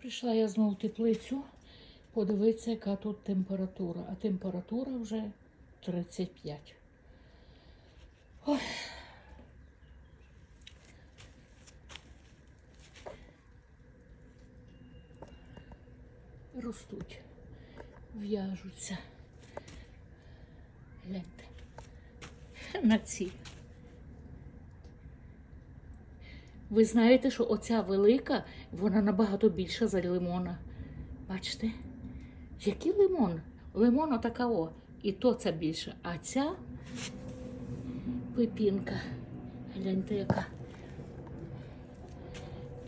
Прийшла я знову в теплицю, подивитися, яка тут температура. А температура вже 35. Ой. Ростуть, в'яжуться. Гляньте. На ці. Ви знаєте, що оця велика, вона набагато більша за лимона. Бачите? Який лимон? Лимон отака о. І то це більше. А ця пепінка. Гляньте, яка.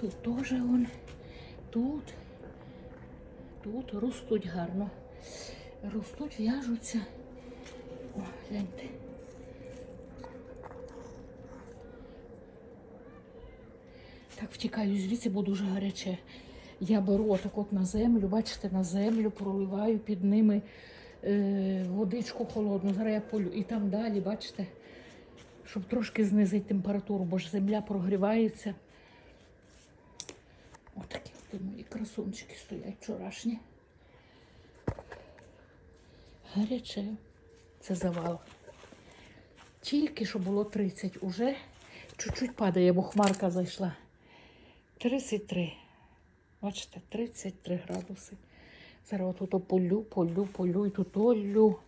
Тут теж он. Тут. Тут ростуть гарно. Ростуть, в'яжуться. О, гляньте. Так втікаю звідси, бо дуже гаряче. Я беру отак от на землю, бачите, на землю проливаю під ними е, водичку холодну. Зараз я полю. І там далі, бачите, щоб трошки знизити температуру, бо ж земля прогрівається. Отакі от мої красунчики стоять вчорашні. Гаряче. Це завал. Тільки що було 30, уже чуть-чуть падає, бо хмарка зайшла. 33. Бачите, 33 градуси. Зараз отут полю, полю, полю і тут олю,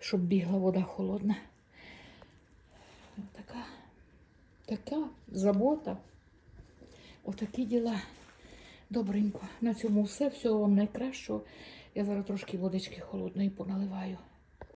щоб бігла вода холодна. Така, така забота. Отакі діла. Добренько. На цьому все. Всього вам найкращого. Я зараз трошки водички холодної поналиваю.